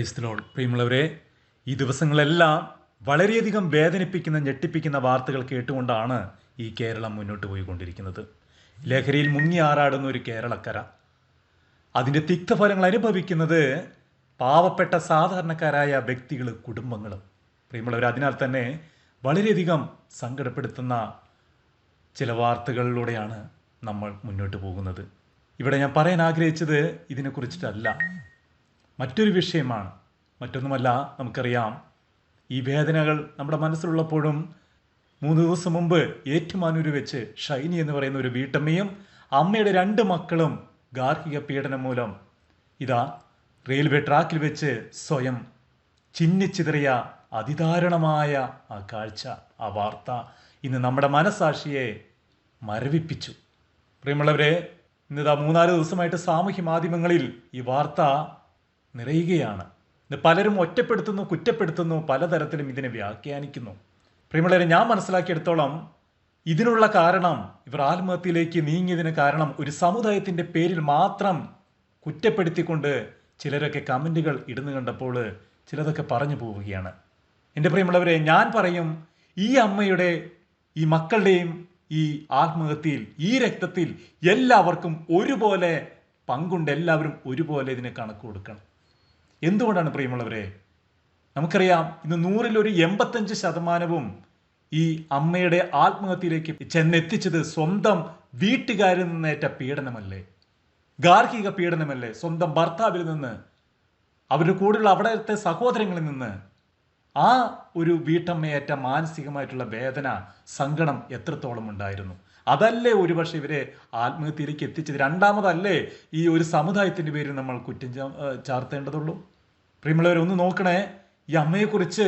Price പ്രിയമുള്ളവരെ ഈ ദിവസങ്ങളെല്ലാം വളരെയധികം വേദനിപ്പിക്കുന്ന ഞെട്ടിപ്പിക്കുന്ന വാർത്തകൾ കേട്ടുകൊണ്ടാണ് ഈ കേരളം മുന്നോട്ട് പോയിക്കൊണ്ടിരിക്കുന്നത്. ലഹരിയിൽ മുങ്ങി ആറാടുന്ന ഒരു കേരളക്കര. അതിന്റെ തിക്തഫലങ്ങൾ അനുഭവിക്കുന്നത് പാവപ്പെട്ട സാധാരണക്കാരായ വ്യക്തികൾ കുടുംബങ്ങളും. പ്രിയമുള്ളവർ അതിനാൽ തന്നെ വളരെയധികം സങ്കടപ്പെടുത്തുന്ന ചില വാർത്തകളിലൂടെയാണ് നമ്മൾ മുന്നോട്ട് പോകുന്നത്. ഇവിടെ ഞാൻ പറയാൻ ആഗ്രഹിച്ചത് ഇതിനെക്കുറിച്ചിട്ടല്ല. മറ്റൊരു വിഷയമാണ്. മറ്റൊന്നുമല്ല നമുക്കറിയാം ഈ വേദനകൾ നമ്മുടെ മനസ്സിലുള്ളപ്പോഴും മൂന്ന് ദിവസം മുമ്പ് ഏറ്റുമാനൂര് വെച്ച് ഷൈനി എന്ന് പറയുന്ന ഒരു വീട്ടമ്മയും അമ്മയുടെ രണ്ട് മക്കളും ഗാർഹിക പീഡനം മൂലം ഇതാ റെയിൽവേ ട്രാക്കിൽ വെച്ച് സ്വയം ചിന്നിച്ചിതറിയ അതിദാരുണമായ ആ കാഴ്ച ആ വാർത്ത ഇന്ന് നമ്മുടെ മനസാക്ഷിയെ മരവിപ്പിച്ചു. പ്രിയമുള്ളവരെ ഇന്നിതാ മൂന്നാൽ ദിവസമായിട്ട് സാമൂഹ്യ മാധ്യമങ്ങളിൽ ഈ വാർത്ത നിറയുകയാണ്. ഇത് പലരും ഒറ്റപ്പെടുത്തുന്നു കുറ്റപ്പെടുത്തുന്നു പലതരത്തിലും ഇതിനെ വ്യാഖ്യാനിക്കുന്നു. പ്രിയമുള്ളവരെ ഞാൻ മനസ്സിലാക്കിയെടുത്തോളം ഇതിനുള്ള കാരണം ഇവർ ആത്മഹത്യയിലേക്ക് നീങ്ങിയതിന് കാരണം ഒരു സമുദായത്തിന്റെ പേരിൽ മാത്രം കുറ്റപ്പെടുത്തിക്കൊണ്ട് ചിലരൊക്കെ കമന്റുകൾ ഇടുന്നു കണ്ടപ്പോൾ ചിലതൊക്കെ പറഞ്ഞു പോവുകയാണ്. എന്റെ പ്രിയമുള്ളവരെ ഞാൻ പറയും ഈ അമ്മയുടെ ഈ മക്കളുടെയും ഈ ആത്മഹത്യയിൽ ഈ രക്തത്തിൽ എല്ലാവർക്കും ഒരുപോലെ പങ്കുണ്ട് എല്ലാവരും ഒരുപോലെ ഇതിന് കണക്ക് കൊടുക്കണം. എന്തുകൊണ്ടാണ് പ്രിയമുള്ളവരെ? നമുക്കറിയാം ഇന്ന് നൂറിലൊരു എൺപത്തഞ്ച് ശതമാനവും ഈ അമ്മയുടെ ആത്മഹത്യയിലേക്ക് ചെന്നെത്തിച്ചത് സ്വന്തം വീട്ടുകാരിൽ നിന്നേറ്റ പീഡനമല്ലേ? ഗാർഹിക പീഡനമല്ലേ? സ്വന്തം ഭർത്താവിൽ നിന്ന് അവരുടെ കൂടെയുള്ള അവിടത്തെ സഹോദരങ്ങളിൽ നിന്ന് ആ ഒരു വീട്ടമ്മയേറ്റ മാനസികമായിട്ടുള്ള വേദന സങ്കടം എത്രത്തോളം ഉണ്ടായിരുന്നു? അതല്ലേ ഒരുപക്ഷെ ഇവരെ ആത്മഹത്യയിലേക്ക് എത്തിച്ചത്? രണ്ടാമതല്ലേ ഈ ഒരു സമുദായത്തിന്റെ പേരിൽ നമ്മൾ കുറ്റം ചാർത്തേണ്ടതുള്ളൂ? പ്രിയമുള്ളവരെ ഒന്ന് നോക്കണേ. ഈ അമ്മയെക്കുറിച്ച്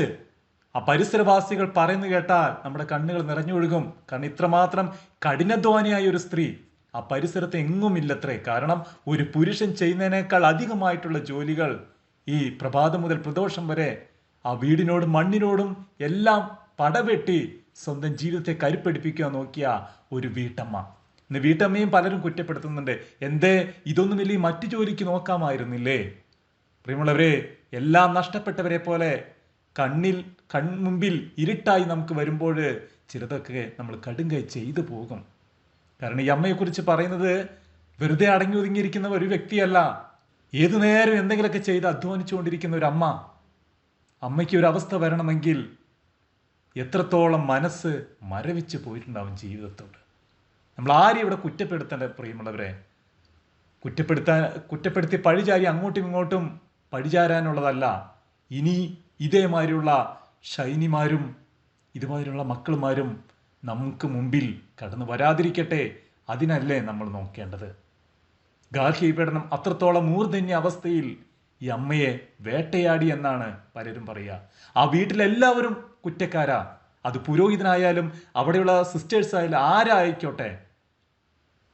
ആ പരിസരവാസികൾ പറയുന്നു കേട്ടാൽ നമ്മുടെ കണ്ണുകൾ നിറഞ്ഞൊഴുകും കാരണം ഇത്രമാത്രം കഠിനധ്വാനിയായ ഒരു സ്ത്രീ ആ പരിസരത്ത് എങ്ങും ഇല്ലത്രേ. കാരണം ഒരു പുരുഷൻ ചെയ്യുന്നതിനേക്കാൾ അധികമായിട്ടുള്ള ജോലികൾ ഈ പ്രഭാതം മുതൽ പ്രദോഷം വരെ ആ വീടിനോടും മണ്ണിനോടും എല്ലാം പടവെട്ടി സ്വന്തം ജീവിതത്തെ കരുപ്പിടിപ്പിക്കുക നോക്കിയ ഒരു വീട്ടമ്മ. ഇന്ന് വീട്ടമ്മയും പലരും കുറ്റപ്പെടുത്തുന്നുണ്ട്. എന്തേ? ഇതൊന്നും ഈ മറ്റു ജോലിക്ക് നോക്കാമായിരുന്നില്ലേ? പ്രിയമുള്ളവരെ എല്ലാം നഷ്ടപ്പെട്ടവരെ പോലെ കണ്ണിൽ കൺമുമ്പിൽ ഇരുട്ടായി നമുക്ക് വരുമ്പോൾ ചിലതൊക്കെ നമ്മൾ കടുങ്കൈ ചെയ്തു പോകും. കാരണം ഈ അമ്മയെക്കുറിച്ച് പറയുന്നത് വെറുതെ അടങ്ങി ഒതുങ്ങിയിരിക്കുന്ന ഒരു വ്യക്തിയല്ല. ഏതു നേരം എന്തെങ്കിലുമൊക്കെ ചെയ്ത് അധ്വാനിച്ചുകൊണ്ടിരിക്കുന്ന ഒരു അമ്മ. അമ്മയ്ക്ക് ഒരു അവസ്ഥ വരണമെങ്കിൽ എത്രത്തോളം മനസ്സ് മരവിച്ച് പോയിട്ടുണ്ടാവും ജീവിതത്തോട്. നമ്മൾ ആരും ഇവിടെ കുറ്റപ്പെടുത്തേണ്ട പ്രിയമുള്ളവരെ കുറ്റപ്പെടുത്താൻ കുറ്റപ്പെടുത്തി പഴിചാരി അങ്ങോട്ടും ഇങ്ങോട്ടും പഴിചാരാനുള്ളതല്ല ഇനി ഇതേമാതിരിയുള്ള ശൈനിമാരും ഇതുമാതിരിയുള്ള മക്കളുമാരും നമുക്ക് മുമ്പിൽ കടന്നു വരാതിരിക്കട്ടെ അതിനല്ലേ നമ്മൾ നോക്കേണ്ടത്. ഗാർഹിക പീഡനം അത്രത്തോളം മൂർധന്യ അവസ്ഥയിൽ ഈ അമ്മയെ വേട്ടയാടി എന്നാണ് പലരും പറയുക. ആ വീട്ടിലെല്ലാവരും കുറ്റക്കാരാ. അത് പുരോഹിതനായാലും അവിടെയുള്ള സിസ്റ്റേഴ്സ് ആയാലും ആരായിക്കോട്ടെ.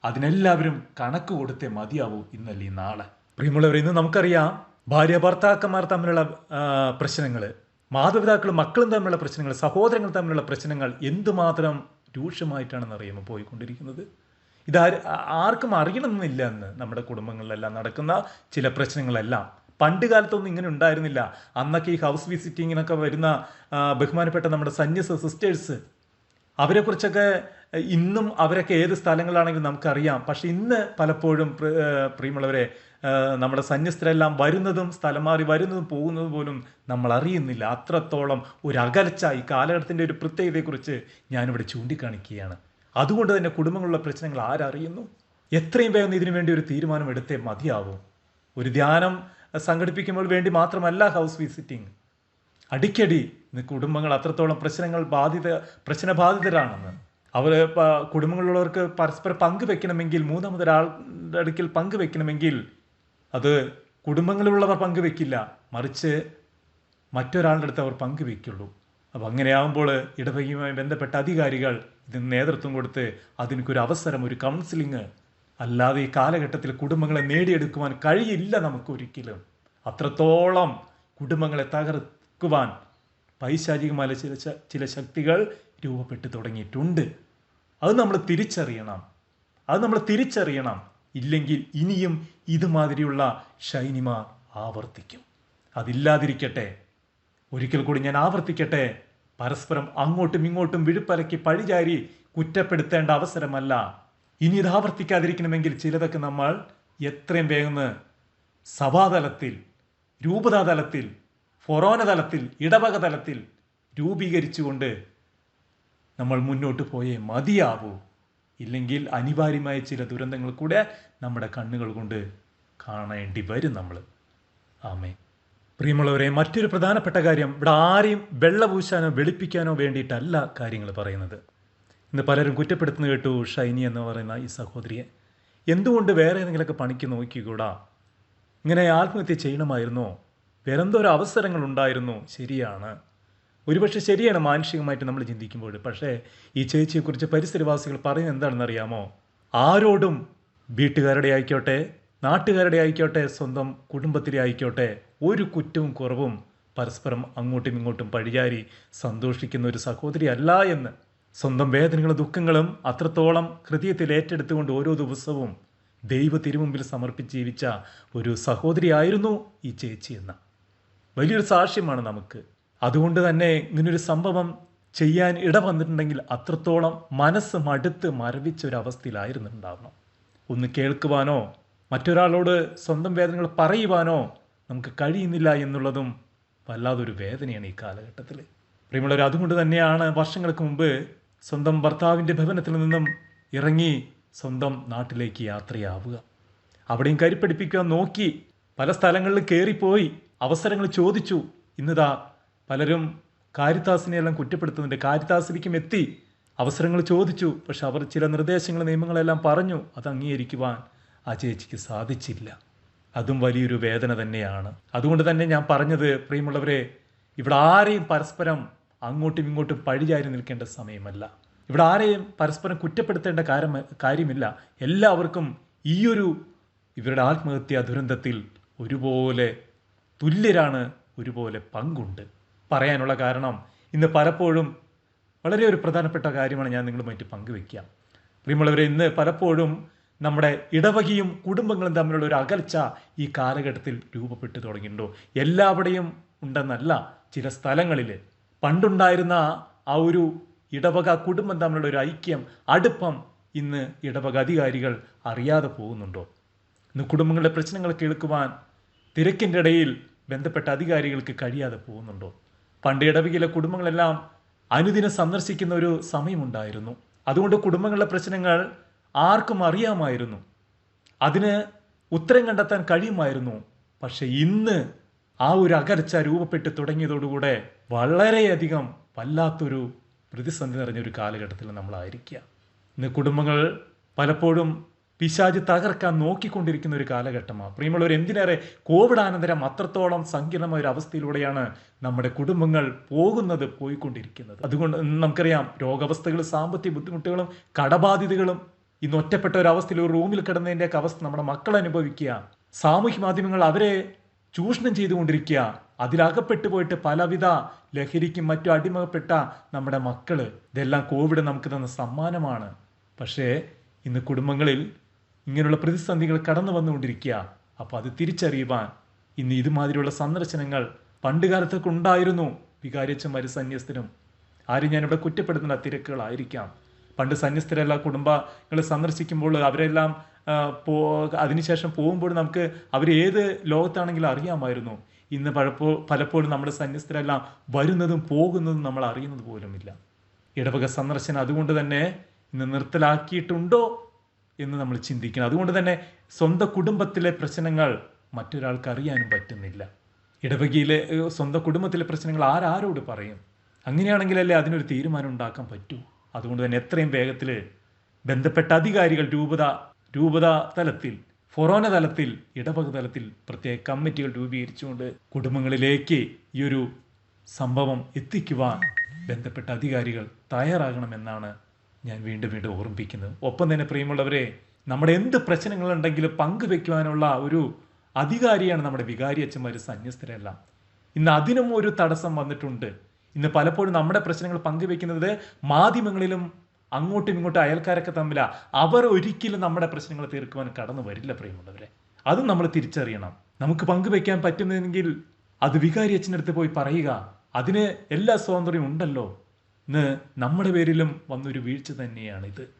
അതിനെല്ലാവരും കണക്ക് കൊടുത്തേ മതിയാവൂ ഇന്നല്ല ഈ നാളെ. പ്രിയമുള്ളവർ ഇന്ന് നമുക്കറിയാം ഭാര്യ ഭർത്താക്കന്മാർ തമ്മിലുള്ള പ്രശ്നങ്ങൾ മാതാപിതാക്കളും മക്കളും തമ്മിലുള്ള പ്രശ്നങ്ങൾ സഹോദരങ്ങൾ തമ്മിലുള്ള പ്രശ്നങ്ങൾ എന്തുമാത്രം രൂക്ഷമായിട്ടാണെന്ന് അറിയുമ്പോൾ പോയിക്കൊണ്ടിരിക്കുന്നത്. ഇതാർ ആർക്കും അറിയണമെന്നില്ല എന്ന് നമ്മുടെ കുടുംബങ്ങളിലെല്ലാം നടക്കുന്ന ചില പ്രശ്നങ്ങളെല്ലാം. പണ്ട് കാലത്തൊന്നും ഇങ്ങനെ ഉണ്ടായിരുന്നില്ല. അന്നൊക്കെ ഈ ഹൗസ് വിസിറ്റിങ്ങിനൊക്കെ വരുന്ന ബഹുമാനപ്പെട്ട നമ്മുടെ സന്യസ് സിസ്റ്റേഴ്സ് അവരെക്കുറിച്ചൊക്കെ ഇന്നും അവരൊക്കെ ഏത് സ്ഥലങ്ങളാണെങ്കിലും നമുക്കറിയാം. പക്ഷെ ഇന്ന് പലപ്പോഴും പ്ര- പ്രിയമുള്ളവരെ നമ്മുടെ സന്യസ്തരെല്ലാം വരുന്നതും സ്ഥലം മാറി വരുന്നതും പോകുന്നതും പോലും നമ്മൾ അറിയുന്നില്ല. അത്രത്തോളം ഒരു അകൽച്ച ഈ കാലഘട്ടത്തിന്റെ ഒരു പ്രത്യേകതയെക്കുറിച്ച് ഞാനിവിടെ ചൂണ്ടിക്കാണിക്കുകയാണ്. അതുകൊണ്ട് തന്നെ കുടുംബങ്ങളുള്ള പ്രശ്നങ്ങൾ ആരറിയുന്നു? എത്രയും വേഗം ഇതിനു വേണ്ടി ഒരു തീരുമാനം എടുത്തേ മതിയാവും. ഒരു ധ്യാനം സംഘടിപ്പിക്കുമ്പോൾ വേണ്ടി മാത്രമല്ല ഹൗസ് വിസിറ്റിംഗ്. അടിക്കടി കുടുംബങ്ങൾ അത്രത്തോളം പ്രശ്നങ്ങൾ ബാധിത പ്രശ്നബാധിതരാണെന്ന്. അവർ കുടുംബങ്ങളിലുള്ളവർക്ക് പരസ്പരം പങ്കുവെക്കണമെങ്കിൽ മൂന്നാമതൊരാളുടെ അടുക്കൽ പങ്കുവെക്കണമെങ്കിൽ അത് കുടുംബങ്ങളിലുള്ളവർ പങ്കുവെക്കില്ല മറിച്ച് മറ്റൊരാളുടെ അടുത്ത് അവർ പങ്കുവെക്കുള്ളൂ അപ്പം അങ്ങനെയാകുമ്പോൾ ഇടവകയുമായി ബന്ധപ്പെട്ട അധികാരികൾ ഇതിന് നേതൃത്വം കൊടുത്ത് അതിനൊരു അവസരം ഒരു കൗൺസിലിംഗ് അല്ലാതെ ഈ കാലഘട്ടത്തിൽ കുടുംബങ്ങളെ നേടിയെടുക്കുവാൻ കഴിയില്ല നമുക്ക് ഒരിക്കലും അത്രത്തോളം കുടുംബങ്ങളെ തകർക്കുവാൻ പൈശാചികമായ ചില ചില ശക്തികൾ രൂപപ്പെട്ടു തുടങ്ങിയിട്ടുണ്ട്. അത് നമ്മൾ തിരിച്ചറിയണം. അത് നമ്മൾ തിരിച്ചറിയണം. ഇല്ലെങ്കിൽ ഇനിയും ഇതുമാതിരിയുള്ള ശൈനിമ ആവർത്തിക്കും. അതില്ലാതിരിക്കട്ടെ. ഒരിക്കൽ കൂടി ഞാൻ ആവർത്തിക്കട്ടെ. പരസ്പരം അങ്ങോട്ടും ഇങ്ങോട്ടും വിഴുപ്പലക്കി പഴിചാരി കുറ്റപ്പെടുത്തേണ്ട അവസരമല്ല. ഇനി ഇത് ആവർത്തിക്കാതിരിക്കണമെങ്കിൽ ചിലതൊക്കെ നമ്മൾ എത്രയും വേഗം സഭാതലത്തിൽ രൂപതാതലത്തിൽ ഫൊറോന തലത്തിൽ ഇടവക തലത്തിൽ രൂപീകരിച്ചുകൊണ്ട് നമ്മൾ മുന്നോട്ട് പോയേ മതിയാവൂ. ഇല്ലെങ്കിൽ അനിവാര്യമായ ചില ദുരന്തങ്ങൾ കൂടെ നമ്മുടെ കണ്ണുകൾ കൊണ്ട് കാണേണ്ടി വരും നമ്മൾ. ആമേ പ്രിയമുള്ളവരെ മറ്റൊരു പ്രധാനപ്പെട്ട കാര്യം ഇവിടെ ആരെയും വെള്ളപൂശാനോ വെളുപ്പിക്കാനോ വേണ്ടിയിട്ടല്ല കാര്യങ്ങൾ പറയുന്നത്. ഇന്ന് പലരും കുറ്റപ്പെടുത്തുന്ന കേട്ടു ഷൈനി എന്ന് പറയുന്ന ഈ സഹോദരിയെ. എന്തുകൊണ്ട് വേറെ ഏതെങ്കിലുമൊക്കെ പണിക്ക് നോക്കിക്കൂടാ? ഇങ്ങനെ ആത്മഹത്യ ചെയ്യണമായിരുന്നോ? വേറെന്തോരോ അവസരങ്ങൾ ഉണ്ടായിരുന്നു ശരിയാണ്. ഒരുപക്ഷെ ശരിയാണ് മാനുഷികമായിട്ട് നമ്മൾ ചിന്തിക്കുമ്പോൾ. പക്ഷേ ഈ ചേച്ചിയെക്കുറിച്ച് പരിസരവാസികൾ പറയുന്നത് എന്താണെന്ന് അറിയാമോ ആരോടും വീട്ടുകാരുടെ ആയിക്കോട്ടെ നാട്ടുകാരുടെ ആയിക്കോട്ടെ സ്വന്തം കുടുംബത്തിലെ ആയിക്കോട്ടെ ഒരു കുറ്റവും കുറവും പരസ്പരം അങ്ങോട്ടും ഇങ്ങോട്ടും പഴിചാരി സന്തോഷിക്കുന്ന ഒരു സഹോദരി അല്ല എന്ന് സ്വന്തം വേദനകളും ദുഃഖങ്ങളും അത്രത്തോളം ഹൃദയത്തിൽ ഏറ്റെടുത്തുകൊണ്ട് ഓരോ ദിവസവും ദൈവ തിരുമുമ്പിൽ സമർപ്പിച്ച് ജീവിച്ച ഒരു സഹോദരിയായിരുന്നു ഈ ചേച്ചി എന്ന. വലിയൊരു സാക്ഷ്യമാണ് നമുക്ക്. അതുകൊണ്ട് തന്നെ ഇങ്ങനൊരു സംഭവം ചെയ്യാൻ ഇട വന്നിട്ടുണ്ടെങ്കിൽ അത്രത്തോളം മനസ്സ് മടുത്ത് മരവിച്ച ഒരു അവസ്ഥയിലായിരുന്നുണ്ടാവണം ഒന്ന് കേൾക്കുവാനോ മറ്റൊരാളോട് സ്വന്തം വേദനകൾ പറയുവാനോ നമുക്ക് കഴിയുന്നില്ല എന്നുള്ളതും വല്ലാതൊരു വേദനയാണ് ഈ കാലഘട്ടത്തിൽ പ്രിയമുള്ളവർ അതുകൊണ്ട് തന്നെയാണ് വർഷങ്ങൾക്ക് മുമ്പ് സ്വന്തം ഭർത്താവിന്റെ ഭവനത്തിൽ നിന്നും ഇറങ്ങി സ്വന്തം നാട്ടിലേക്ക് യാത്രയാവുക. അവിടെയും കരിപ്പടിപ്പിക്കാൻ നോക്കി പല സ്ഥലങ്ങളിൽ കയറിപ്പോയി അവസരങ്ങൾ ചോദിച്ചു. ഇന്നിതാ പലരും കാരിത്താസിനെയെല്ലാം കുറ്റപ്പെടുത്തുന്നുണ്ട്. കാരിത്താസിലേക്കും എത്തി അവസരങ്ങൾ ചോദിച്ചു. പക്ഷെ അവർ ചില നിർദ്ദേശങ്ങൾ നിയമങ്ങളെല്ലാം പറഞ്ഞു. അത് അംഗീകരിക്കുവാൻ ആ ചേച്ചിക്ക് സാധിച്ചില്ല. അതും വലിയൊരു വേദന തന്നെയാണ്. അതുകൊണ്ട് തന്നെ ഞാൻ പറഞ്ഞത് പ്രിയമുള്ളവരെ ഇവിടെ ആരെയും പരസ്പരം അങ്ങോട്ടും ഇങ്ങോട്ടും പഴിചാരി നിൽക്കേണ്ട സമയമല്ല. ഇവിടെ ആരെയും പരസ്പരം കുറ്റപ്പെടുത്തേണ്ട കാര്യം കാര്യമില്ല. എല്ലാവർക്കും ഈയൊരു ഇവരുടെ ആത്മഹത്യാ ദുരന്തത്തിൽ ഒരുപോലെ തുല്യരാണ് ഒരുപോലെ പങ്കുണ്ട്. പറയാനുള്ള കാരണം ഇന്ന് പലപ്പോഴും വളരെ ഒരു പ്രധാനപ്പെട്ട കാര്യമാണ് ഞാൻ നിങ്ങളുമായിട്ട് പങ്കുവെക്കുക പ്രിയമുള്ളവരെ ഇന്ന് പലപ്പോഴും നമ്മുടെ ഇടവകയും കുടുംബങ്ങളും തമ്മിലുള്ള ഒരു അകൽച്ച ഈ കാലഘട്ടത്തിൽ രൂപപ്പെട്ടു തുടങ്ങിയിട്ടുണ്ടോ? എല്ലാവിടെയും ഉണ്ടെന്നല്ല ചില സ്ഥലങ്ങളിൽ പണ്ടുണ്ടായിരുന്ന ആ ഒരു ഇടവക കുടുംബം തമ്മിലുള്ള ഒരു ഐക്യം അടുപ്പം ഇന്ന് ഇടവക അധികാരികൾ അറിയാതെ പോകുന്നുണ്ടോ? ഇന്ന് കുടുംബങ്ങളുടെ പ്രശ്നങ്ങൾ കേൾക്കുവാൻ തിരക്കിന്റെ ഇടയിൽ ബന്ധപ്പെട്ട അധികാരികൾക്ക് കഴിയാതെ പോകുന്നുണ്ടോ? പണ്ട് ഇടവകയിലെ കുടുംബങ്ങളെല്ലാം അനുദിനം സന്ദർശിക്കുന്ന ഒരു സമയമുണ്ടായിരുന്നു. അതുകൊണ്ട് കുടുംബങ്ങളുടെ പ്രശ്നങ്ങൾ ആർക്കും അറിയാമായിരുന്നു. അതിന് ഉത്തരം കണ്ടെത്താൻ കഴിയുമായിരുന്നു. പക്ഷെ ഇന്ന് ആ ഒരു അകർച്ച രൂപപ്പെട്ട് തുടങ്ങിയതോടുകൂടെ വളരെയധികം വല്ലാത്തൊരു പ്രതിസന്ധി നിറഞ്ഞൊരു കാലഘട്ടത്തിൽ നമ്മളായിരിക്കുക ഇന്ന് കുടുംബങ്ങൾ പലപ്പോഴും പിശാജ് തകർക്കാൻ നോക്കിക്കൊണ്ടിരിക്കുന്ന ഒരു കാലഘട്ടമാണ്. പ്രിയമുള്ളവർ എന്തിനേറെ കോവിഡ് അനന്തരം അത്രത്തോളം സങ്കീർണമായ ഒരു അവസ്ഥയിലൂടെയാണ് നമ്മുടെ കുടുംബങ്ങൾ പോകുന്നത് പോയിക്കൊണ്ടിരിക്കുന്നത്. അതുകൊണ്ട് നമുക്കറിയാം രോഗാവസ്ഥകൾ സാമ്പത്തിക ബുദ്ധിമുട്ടുകളും കടബാധിതകളും ഇന്ന് ഒറ്റപ്പെട്ട ഒരു അവസ്ഥയിൽ ഒരു റൂമിൽ കിടന്നതിന്റെയൊക്കെ അവസ്ഥ നമ്മുടെ മക്കൾ അനുഭവിക്കുക. സാമൂഹ്യ മാധ്യമങ്ങൾ അവരെ ചൂഷണം ചെയ്തുകൊണ്ടിരിക്കുക. അതിലകപ്പെട്ടു പോയിട്ട് പലവിധ ലഹരിക്കും മറ്റും അടിമപ്പെട്ട നമ്മുടെ മക്കൾ ഇതെല്ലാം കോവിഡ് നമുക്ക് തന്ന സമ്മാനമാണ്. പക്ഷേ ഇന്ന് കുടുംബങ്ങളിൽ ഇങ്ങനെയുള്ള പ്രതിസന്ധികൾ കടന്നു വന്നുകൊണ്ടിരിക്കുക. അപ്പോൾ അത് തിരിച്ചറിയുവാൻ ഇന്ന് ഇതുമാതിരിയുള്ള സന്ദർശനങ്ങൾ പണ്ട് കാലത്തൊക്കെ ഉണ്ടായിരുന്നു. വികാരിച്ച സന്യസ്തരും ആരും ഞാനിവിടെ കുറ്റപ്പെടുത്തുന്ന തിരക്കുകളായിരിക്കാം. പണ്ട് സന്യസ്തരെല്ലാം കുടുംബങ്ങൾ സന്ദർശിക്കുമ്പോൾ അവരെല്ലാം പോ അതിനുശേഷം പോകുമ്പോൾ നമുക്ക് അവർ ഏത് ലോകത്താണെങ്കിലും അറിയാമായിരുന്നു. ഇന്ന് പലപ്പോ പലപ്പോഴും നമ്മുടെ സന്യസ്തരെല്ലാം വരുന്നതും പോകുന്നതും നമ്മൾ അറിയുന്നത് പോലുമില്ല. ഇടവക സന്ദർശനം അതുകൊണ്ട് തന്നെ ഇന്ന് നിർത്തലാക്കിയിട്ടുണ്ടോ എന്ന് നമ്മൾ ചിന്തിക്കണം. അതുകൊണ്ട് തന്നെ സ്വന്തം കുടുംബത്തിലെ പ്രശ്നങ്ങൾ മറ്റൊരാൾക്ക് അറിയാനും പറ്റുന്നില്ല. ഇടവകയിലെ സ്വന്തം കുടുംബത്തിലെ പ്രശ്നങ്ങൾ ആരാരോട് പറയും? അങ്ങനെയാണെങ്കിലല്ലേ അതിനൊരു തീരുമാനം ഉണ്ടാക്കാൻ പറ്റൂ? അതുകൊണ്ട് തന്നെ എത്രയും വേഗത്തിൽ ബന്ധപ്പെട്ട അധികാരികൾ രൂപത രൂപത തലത്തിൽ ഫൊറോന തലത്തിൽ ഇടവക തലത്തിൽ പ്രത്യേക കമ്മിറ്റികൾ രൂപീകരിച്ചുകൊണ്ട് കുടുംബങ്ങളിലേക്ക് ഈ ഒരു സംഭവം എത്തിക്കുവാൻ ബന്ധപ്പെട്ട അധികാരികൾ തയ്യാറാകണമെന്നാണ് ഞാൻ വീണ്ടും വീണ്ടും ഓർമ്മിപ്പിക്കുന്നത്. ഒപ്പം തന്നെ പ്രിയമുള്ളവരെ നമ്മുടെ എന്ത് പ്രശ്നങ്ങളുണ്ടെങ്കിലും പങ്കുവെക്കുവാനുള്ള ഒരു അധികാരിയാണ് നമ്മുടെ വികാരി അച്ഛന്മാർ സന്യസ്തരെല്ലാം. ഇന്ന് അതിനും ഒരു തടസ്സം വന്നിട്ടുണ്ട്. ഇന്ന് പലപ്പോഴും നമ്മുടെ പ്രശ്നങ്ങൾ പങ്കുവെക്കുന്നത് മാധ്യമങ്ങളിലും അങ്ങോട്ടും ഇങ്ങോട്ടും അയൽക്കാരൊക്കെ തമ്മിലാണ് അവർ ഒരിക്കലും നമ്മുടെ പ്രശ്നങ്ങൾ തീർക്കുവാൻ കടന്നു വരില്ല പ്രിയമുള്ളവരെ. അതും നമ്മൾ തിരിച്ചറിയണം. നമുക്ക് പങ്കുവെക്കാൻ പറ്റുന്നതെങ്കിൽ അത് വികാരി അച്ഛനടുത്ത് പോയി പറയുക. അതിന് എല്ലാ സ്വാതന്ത്ര്യം ഉണ്ടല്ലോ. ഇന്ന് നമ്മുടെ പേരിലും വന്നൊരു വീഴ്ച തന്നെയാണിത്.